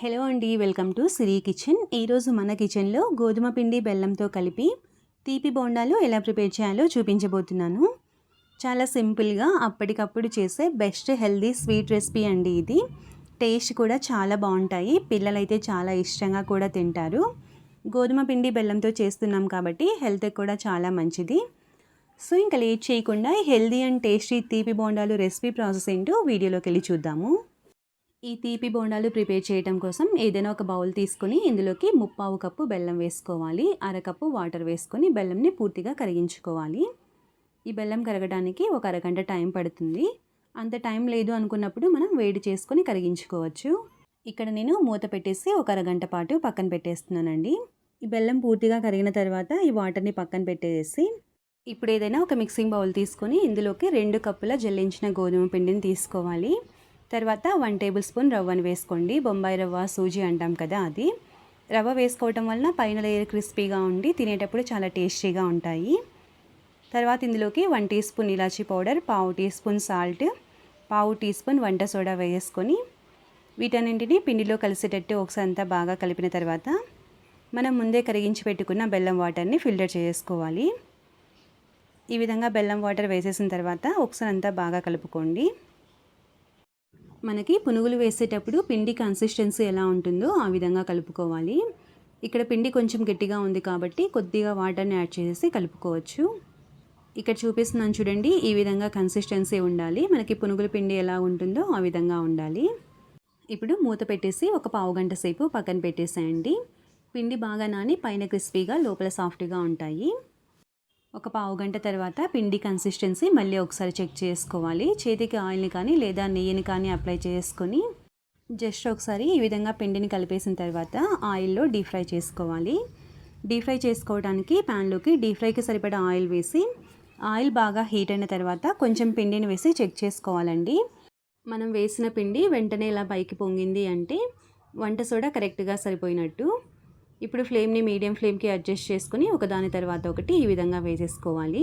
Hello అండి welcome to Siri kitchen. ఈరోజు మన కిచెన్లో గోధుమ పిండి బెల్లంతో కలిపి తీపి బోండాలు ఎలా ప్రిపేర్ చేయాలో చూపించబోతున్నాను. చాలా సింపుల్గా అప్పటికప్పుడు చేసే బెస్ట్ హెల్దీ స్వీట్ రెసిపీ అండి ఇది. టేస్ట్ కూడా చాలా బాగుంటాయి. పిల్లలైతే చాలా ఇష్టంగా కూడా తింటారు. గోధుమ పిండి బెల్లంతో చేస్తున్నాం కాబట్టి హెల్త్కి కూడా చాలా మంచిది. సో ఇంకా లేట్ చేయకుండా హెల్దీ అండ్ టేస్టీ తీపి బోండాలు రెసిపీ ప్రాసెస్ ఏంటో వీడియోలోకి వెళ్ళి చూద్దాము. ఈ తీపి బోండాలు ప్రిపేర్ చేయడం కోసం ఏదైనా ఒక బౌల్ తీసుకొని ఇందులోకి ముప్పావు కప్పు బెల్లం వేసుకోవాలి అరకప్పు వాటర్ వేసుకొని బెల్లంని పూర్తిగా కరిగించుకోవాలి. ఈ బెల్లం కరగడానికి ఒక అరగంట టైం పడుతుంది. అంత టైం లేదు అనుకున్నప్పుడు మనం వేడి చేసుకొని కరిగించుకోవచ్చు. ఇక్కడ నేను మూత పెట్టేసి ఒక అరగంట పాటు పక్కన పెట్టేస్తున్నానండి. ఈ బెల్లం పూర్తిగా కరిగిన తర్వాత ఈ వాటర్ని పక్కన పెట్టేసి ఇప్పుడు ఏదైనా ఒక మిక్సింగ్ బౌల్ తీసుకొని ఇందులోకి రెండు కప్పుల జల్లించిన గోధుమ పిండిని తీసుకోవాలి. తర్వాత వన్ టేబుల్ స్పూన్ రవ్వను వేసుకోండి. బొంబాయి రవ్వ సూజీ అంటాం కదా అది. రవ్వ వేసుకోవటం వలన పైన లేయర్ క్రిస్పీగా ఉండి తినేటప్పుడు చాలా టేస్టీగా ఉంటాయి. తర్వాత ఇందులోకి వన్ టీ స్పూన్ ఇలాచీ పౌడర్ పావు టీ స్పూన్ సాల్ట్ పావు టీ స్పూన్ వంట సోడా వేసుకొని వీటన్నింటినీ పిండిలో కలిసేటట్టు ఒకసారి అంతా బాగా కలిపిన తర్వాత మనం ముందే కరిగించి పెట్టుకున్న బెల్లం వాటర్ని ఫిల్టర్ చేసుకోవాలి. ఈ విధంగా బెల్లం వాటర్ వేసేసిన తర్వాత ఒకసారి అంతా బాగా కలుపుకోండి. మనకి పునుగులు వేసేటప్పుడు పిండి కన్సిస్టెన్సీ ఎలా ఉంటుందో ఆ విధంగా కలుపుకోవాలి. ఇక్కడ పిండి కొంచెం గట్టిగా ఉంది కాబట్టి కొద్దిగా వాటర్ని యాడ్ చేసి కలుపుకోవచ్చు. ఇక్కడ చూపిస్తున్నాను చూడండి ఈ విధంగా కన్సిస్టెన్సీ ఉండాలి. మనకి పునుగుల పిండి ఎలా ఉంటుందో ఆ విధంగా ఉండాలి. ఇప్పుడు మూత పెట్టేసి ఒక పావు గంట సేపు పక్కన పెట్టేసేయండి. పిండి బాగా నాని పైన క్రిస్పీగా లోపల సాఫ్ట్గా ఉంటాయి. ఒక పావు గంట తర్వాత పిండి కన్సిస్టెన్సీ మళ్ళీ ఒకసారి చెక్ చేసుకోవాలి. చేతికి ఆయిల్ని కానీ లేదా నెయ్యిని కానీ అప్లై చేసుకొని జస్ట్ ఒకసారి ఈ విధంగా పిండిని కలిపేసిన తర్వాత ఆయిల్లో డీప్ ఫ్రై చేసుకోవాలి. డీప్ ఫ్రై చేసుకోవడానికి ప్యాన్లోకి డీప్ ఫ్రైకి సరిపడా ఆయిల్ వేసి ఆయిల్ బాగా హీట్ అయిన తర్వాత కొంచెం పిండిని వేసి చెక్ చేసుకోవాలండి. మనం వేసిన పిండి వెంటనే ఇలా పైకి పొంగింది అంటే వంట సోడా కరెక్ట్గా సరిపోయినట్టు. ఇప్పుడు ఫ్లేమ్ని మీడియం ఫ్లేమ్కి అడ్జస్ట్ చేసుకుని ఒకదాని తర్వాత ఒకటి ఈ విధంగా వేసేసుకోవాలి.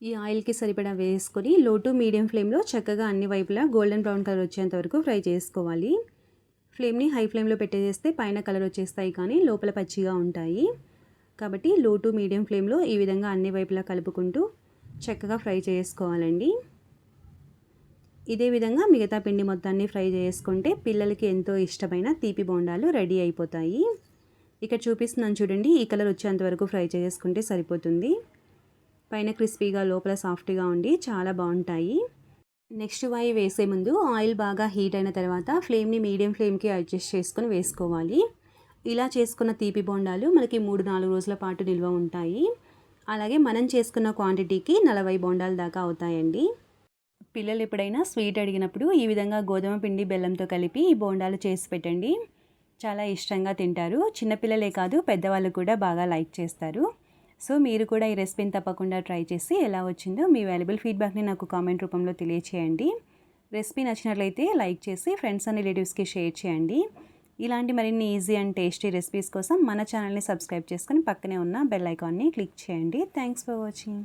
ఈ ఆయిల్కి సరిపడా వేసుకొని లో టు మీడియం ఫ్లేమ్లో చక్కగా అన్ని వైపులా గోల్డెన్ బ్రౌన్ కలర్ వచ్చేంత వరకు ఫ్రై చేసుకోవాలి. ఫ్లేమ్ని హై ఫ్లేమ్లో పెట్టేస్తే పైన కలర్ వచ్చేస్తాయి కానీ లోపల పచ్చిగా ఉంటాయి. కాబట్టి లో టు మీడియం ఫ్లేమ్లో ఈ విధంగా అన్ని వైపులా కలుపుకుంటూ చక్కగా ఫ్రై చేసుకోవాలండి. ఇదే విధంగా మిగతా పిండి మొత్తాన్ని ఫ్రై చేసుకుంటే పిల్లలకి ఎంతో ఇష్టమైన తీపి బోండాలు రెడీ అయిపోతాయి. ఇక్కడ చూపిస్తున్నాను చూడండి ఈ కలర్ వచ్చేంత వరకు ఫ్రై చేసుకుంటే సరిపోతుంది. పైన క్రిస్పీగా లోపల సాఫ్ట్గా ఉండి చాలా బాగుంటాయి. నెక్స్ట్ వాయి వేసే ముందు ఆయిల్ బాగా హీట్ అయిన తర్వాత ఫ్లేమ్ని మీడియం ఫ్లేమ్కి అడ్జస్ట్ చేసుకొని వేసుకోవాలి. ఇలా చేసుకున్న తీపి బొండాలు మనకి మూడు నాలుగు రోజుల పాటు నిల్వ ఉంటాయి. అలాగే మనం చేసుకున్న క్వాంటిటీకి నలభై బొండాల దాకా అవుతాయండి. పిల్లలు ఎప్పుడైనా స్వీట్ అడిగినప్పుడు ఈ విధంగా గోధుమ పిండి బెల్లంతో కలిపి ఈ బోండాలు చేసి పెట్టండి. చాలా ఇష్టంగా తింటారు. చిన్నపిల్లలే కాదు పెద్దవాళ్ళు కూడా బాగా లైక్ చేస్తారు. సో మీరు కూడా ఈ రెసిపీని తప్పకుండా ట్రై చేసి ఎలా వచ్చిందో మీ వాల్యుబుల్ ఫీడ్బ్యాక్ని నాకు కామెంట్ రూపంలో తెలియచేయండి. రెసిపీ నచ్చినట్లయితే లైక్ చేసి ఫ్రెండ్స్ అండ్ రిలేటివ్స్కి షేర్ చేయండి. ఇలాంటి మరిన్ని ఈజీ అండ్ టేస్టీ రెసిపీస్ కోసం మన ఛానల్ని సబ్స్క్రైబ్ చేసుకొని పక్కనే ఉన్న బెల్ ఐకాన్ని క్లిక్ చేయండి. Thanks for watching.